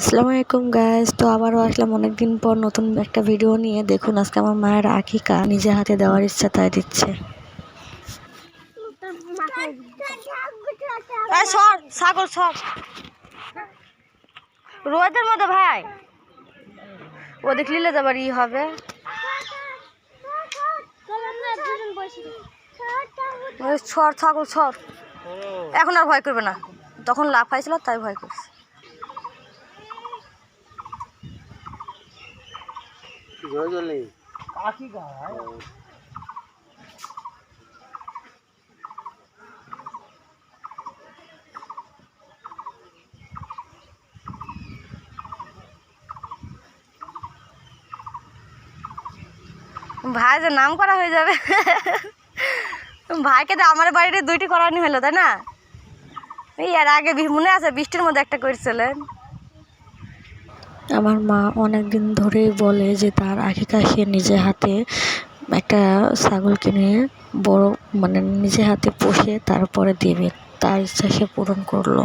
আসসালামু আলাইকুম গাইজ তো আবারও আসলাম অনেকদিন পর নতুন একটা ভিডিও নিয়ে। দেখুন, আজকে আমার মায়ের আকিকা। নিজে হাতে দেওয়ার ইচ্ছা তাই দিচ্ছে। ছাগল সর। রোদের মধ্যে, ভাই। ও দেখলিলে যাবার ই হবে। সর, ছাগল সর। এখন আর ভয় করবে না। তখন লাভ পাইছিল তাই ভয় করছে। ভাই যে নাম করা হয়ে যাবে। ভাইকে তো আমার বাড়িতে দুইটি করানি হলো তাই না? এই এর আগে মনে আছে বৃষ্টির মধ্যে একটা করেছিলেন? আমার মা অনেক দিন ধরেই বলে যে তার আকিকা সে নিজে হাতে একটা ছাগল কিনে বড় মানে নিজে হাতে পুষে তারপরে দেবে। তার ইচ্ছা সে পূরণ করল।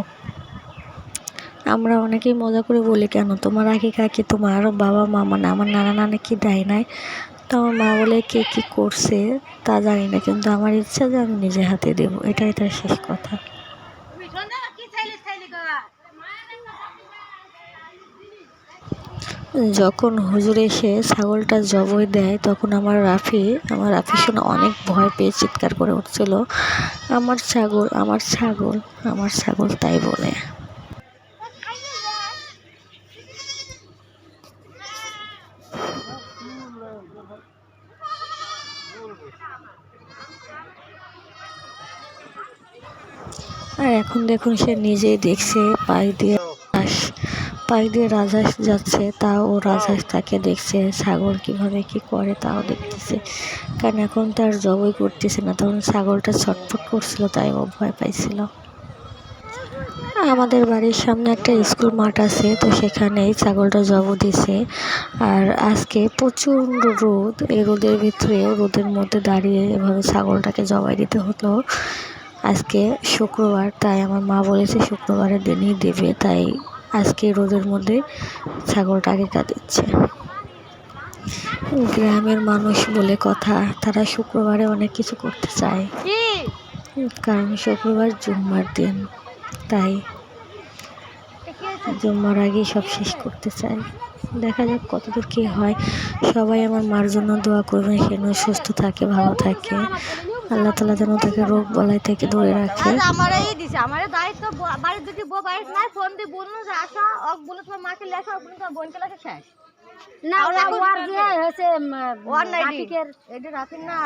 আমরা অনেকেই মজা করে বলি, কেন? তোমার আকিকা কি তোমার বাবা মা? মানে আমার নানা নানি কি দেয় নাই? তো আমার মা বলে, কে কী করছে তা জানি না, কিন্তু আমার ইচ্ছা যে আমি নিজে হাতে দেবো। এটাই তার শেষ কথা। যখন হুজুর এসে ছাগলটা জবই দেয়, তখন আমার রাফি আমার রাফি শুনে অনেক ভয় পেয়ে চিৎকার করে উঠছিল, আমার ছাগল আমার ছাগল আমার ছাগল, তাই বলে। আর এখন দেখুন সে নিজেই দেখছে পায়ে দিয়ে রাস পায়ে দিয়ে রাজহাঁস যাচ্ছে, তাও ও রাজহাঁস তাকে দেখছে, ছাগল কীভাবে কি করে তাও দেখতেছে। কারণ এখন তার জবই করতেছে না, তখন ছাগলটা ছটফট করছিল, তাই ও ভয় পাইছিল। আমাদের বাড়ির সামনে একটা স্কুল মাঠ আছে, তো সেখানেই ছাগলটা জব দিছে। আর আজকে প্রচণ্ড রোদ, এই রোদের ভিতরেও রোদের মধ্যে দাঁড়িয়ে এভাবে ছাগলটাকে জবাই দিতে হতো আজকে শুক্রবার, তাই আমার মা বলেছে শুক্রবারের দিনই দেবে, তাই আজকে রোদের মধ্যে ছাগলটাকে দিচ্ছে গ্রামের মানুষ বলে কথা, তারা শুক্রবারে অনেক কিছু করতে চায়। কারণ শুক্রবার জুম্মার দিন, তাই জুম্মার আগেই সব শেষ করতে চাই দেখা যাক কতদূর কী হয়। সবাই আমার মার জন্য দোয়া করবেন, সে যেন সুস্থ থাকে, ভালো থাকে। আল্লাহ তালা যেন তাকে রোগ বলাই থেকে দূরে রাখে। আমারই দিছে আমারই দায়িত্ব বাড়ির দুটি বউ বাড়িতে নাই ফোন দিয়ে বলল যে আসো অক বলে তোমার মাকে লেখা অক বলে তোমার বোনকে লেখা শেষ। না আর যে হয়েছে ওয়ান নাইটি। রাফিকের। এটা রাফির না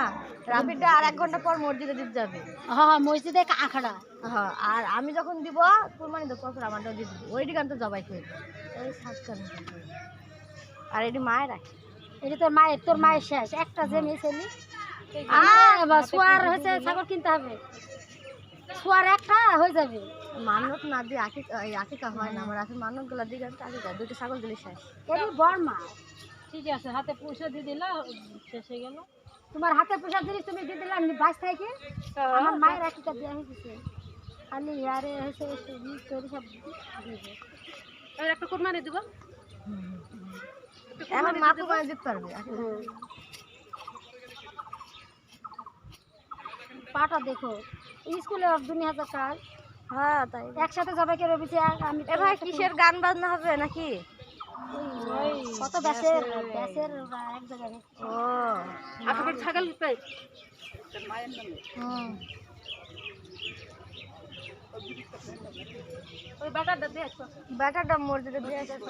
রাফিরটা আর এক ঘণ্টা পর মসজিদে দিতে যাবে। হ্যাঁ মসজিদে আখড়া। হ্যাঁ আর আমি যখন দিব কুরবানি দেবো তখন আমারটাও দিয়ে দিব। ওই দিকে তো জবাই করে আর এটি মায়ের রাখে এটা তোর মায়ের তোর মায়ের শেষ। একটা যে মেয়ে ছেলে সোয়ার হয়েছে ছাগল কিনতে হবে। সোয়ার একটা হয়ে যাবে। মানত না দিয়ে আঁকি আঁকিকা হয় না আমার রাফি মানতগুলা দিয়ে আঁকিকা দুটো ছাগল দিলে শেষ। বড় মা। ঠিক আছে হাতে পয়সা দিয়ে দিলা শেষ হয়ে গেল। তোমার হাতে পোশাক জিনিস তুমি দিয়ে দিলাম বাস থেকে। আমার মায়ের একটা দেওয়া হয়েছে খালি ইয়ারে হয়েছে সবজি সব এবার একটা কোরবানি দিব। এখন মা তো দিতে পারবে পাটা দেখো। স্কুলে দুই হাজার কাজ হ্যাঁ তাই। একসাথে যাবে কে রবিছে আমি এ ভাই কিসের গান বাজনা হবে নাকি? কত ব্যাসের ব্যাসের এক জায়গায় ও। ছাগল পাই হুম। ওই দিয়ে আসো দিয়ে আসে যা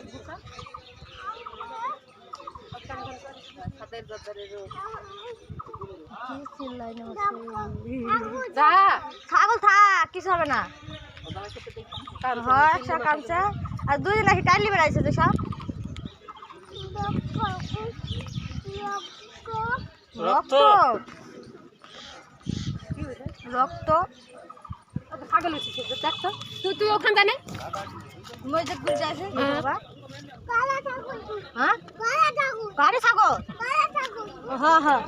ছাগল থাক কিছু হবে না। হয় একশো কামছে। আর দুই দিন নাকি টাইলি বেড়াইছে তো সব? রক্ত। রক্ত। তুই তুই ওখান জানে মসজিদ বাবা। হ্যাঁ? কারে ছাগল? হ্যাঁ হ্যাঁ।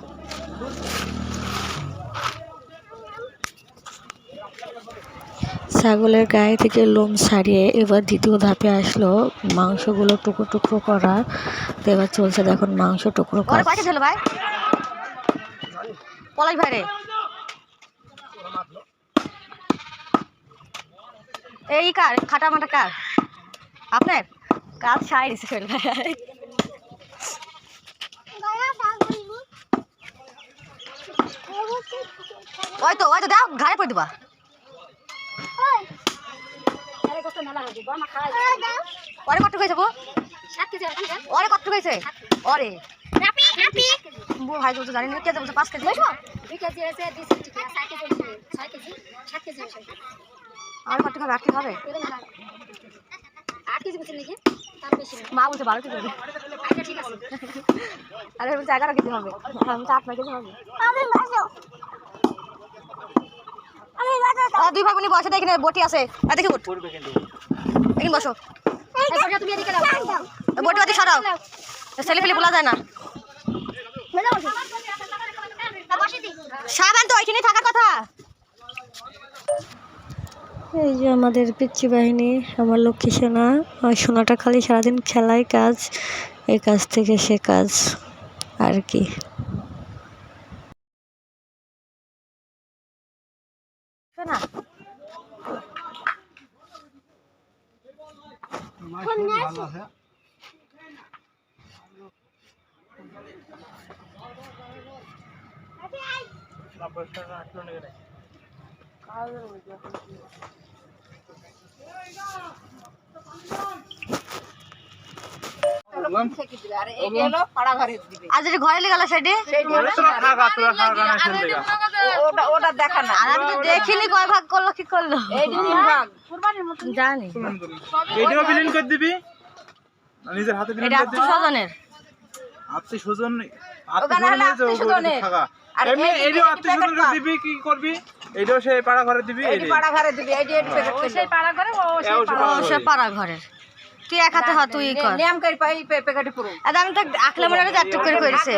ছাগলের গায়ে থেকে লোম সারিয়ে এবার দ্বিতীয় ধাপে আসলো মাংসগুলো টুকরো টুকরো করা। তো এবার চলছে দেখুন মাংস টুকরো করা ভাই। পলাই ভাই রে। এই কার খাটা মাটা কার? আপনার? কাজ সাই দিছে শৈল ভাই ওই তো ওই তো দাও ঘাড়ে পড়ে দিবা। ওরে কত কইছে বউ ওরে কত কইছে ওরে বউ ভাই তো জানি না কে যাব পাঁচ কেজি আর কত খাবে আট কেজি হবে আট কেজি বলছেন নাকি? মা বলছে বারো কেজি আচ্ছা ঠিক আছে। আরে বলছে এগারো কেজি হবে। আমি তো আট নয় কেজি হবে। দুই ভাই বোনই বসে এখানে বটি আছে। আর দেখি বট এখানে বসো। বটি বাতি সরাও। ছেলে ফেলে বলা যায় না। সাবান তো ওইখানে থাকার কথা। এই যে আমাদের পিচ্ছি বাহিনী আমার লক্ষ্মী সোনা। আর সোনাটা খালি সারাদিন খেলায় কাজ এই কাজ থেকে সে কাজ। আর কি? শোনা আজ যদি ঘরে লেগে সেটি? ওটা দেখা না। আর আমি তো দেখিনি কয় ভাগ করল কি করল? জানি। এইটাও বিলীন করে দিবি? নিজের হাতে বিলীন করে দিবি? স্বজনের আত্মীয় স্বজন ওখানে হলো আর এমনি এই- আত্মীয় স্বজনকে দিবি কি করবি? এইটাও সেই পাড়া ঘরে দিবি এই এই পাড়া ঘরে দিবি এই যে সেই পাড়া ঘরে ও সেই পাড়া ঘরের। তুই এক হাতে হ তুই কর? নিয়ম করে পাই প্যাকেটে পুরো। আর আমি তো আখলে মনে একটু করে করেছে।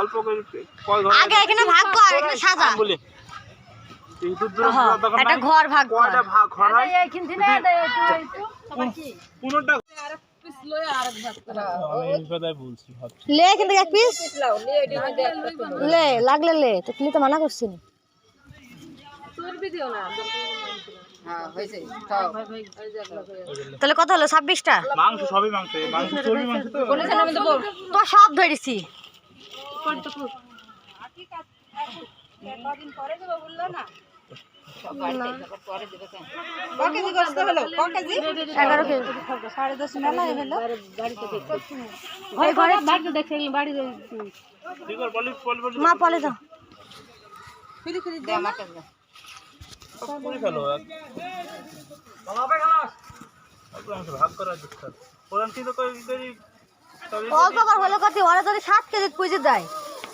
অল্প করে কয় ঘর আগে এখানে ভাগ কর এখানে সাজা। হ্যাঁ, একটা ঘর ভাগ কর। কয়টা ভাগ ঘর হয় এইখান থেকে দেয় একটু একটু কোনটা? লে কিন্তু এক পিস লাও লে এটি মধ্যে একটা তুলো। লে লাগলে লে তো তুমি তো মানা করছিস তাহলে কত হলো ছাব্বিশটা? মাংস সবই মাংস মাংস চর্বি মাংস তো। তো সব ধরেছি সাড়ে দশ মেলা হলো ঘরে। বলি মা পলে যাও দে আমাকে দে। করে ফেলো ভাগ করার দরকার ওরান কিন্তু কই কই অল্প কর হলে কত ওরা যদি সাত কেজি পুজো দেয়।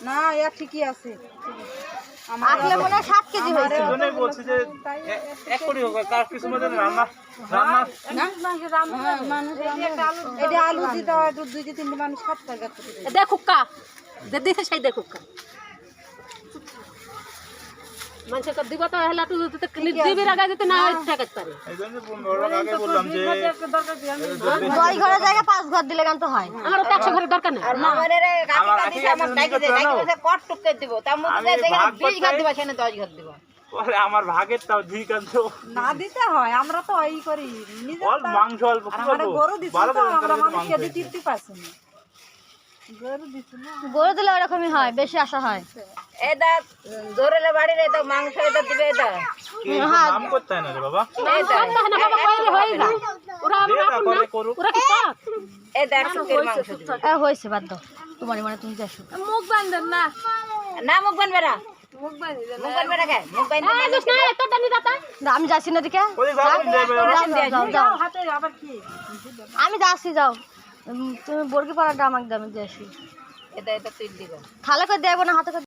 না ইয়া ঠিকই আছে। আখলে মনে হয় সাত কেজি হয়েছে। বলছি যে এক কোটি হোক কার কিছু মধ্যে রান্না রান্না হ্যাঁ, আলু দিতে হয় কা সেই দেখো কা মানুষকে দিব তো হেলা তুই দিবি রাগা দিতে না পারে। এই জন্য বড় আগে বললাম যে দশ ঘরের জায়গায় পাঁচ ঘর দিলে কেন তো হয়। আমার তো একশো ঘরে দরকার নেই। আমার আগে আমার ডাকি দেয় নাকি কট টুকে দিব। তার মধ্যে আমি যেখানে ভাগ ঘর করতে- সেখানে দশ ঘর দিব। পরে আমার ভাগের তাও দুই কাজ না দিতে হয় আমরা তো এই করি। নিজে অল্প মাংস অল্প কি গরু তো আমরা গরু দিচ্ছি না। গরু দিলে ওরকমই হয় বেশি আশা হয়। এটা জোরেলে বাড়ির এটা মাংস এটা দিবে এটা। কি নাম করতে না রে বাবা? এটা। বাবা কইলে হয়ে যায়। ওরা না ওরা কি পাক এটা একশো কেজি মাংস দিবে। এ হয়েছে বাদ দাও। তোমার মানে তুমি যাচ্ছ। মুখ বান্ধন না। না মুখ বানবে না। মুখ বানবে না এই না। আমি যাচ্ছি না দিকে। বাবা। আমি যাচ্ছি যাও। তুমি বর্গি পাড়াটা আমাকে দামে এটা থালে করে দেবো না হাতে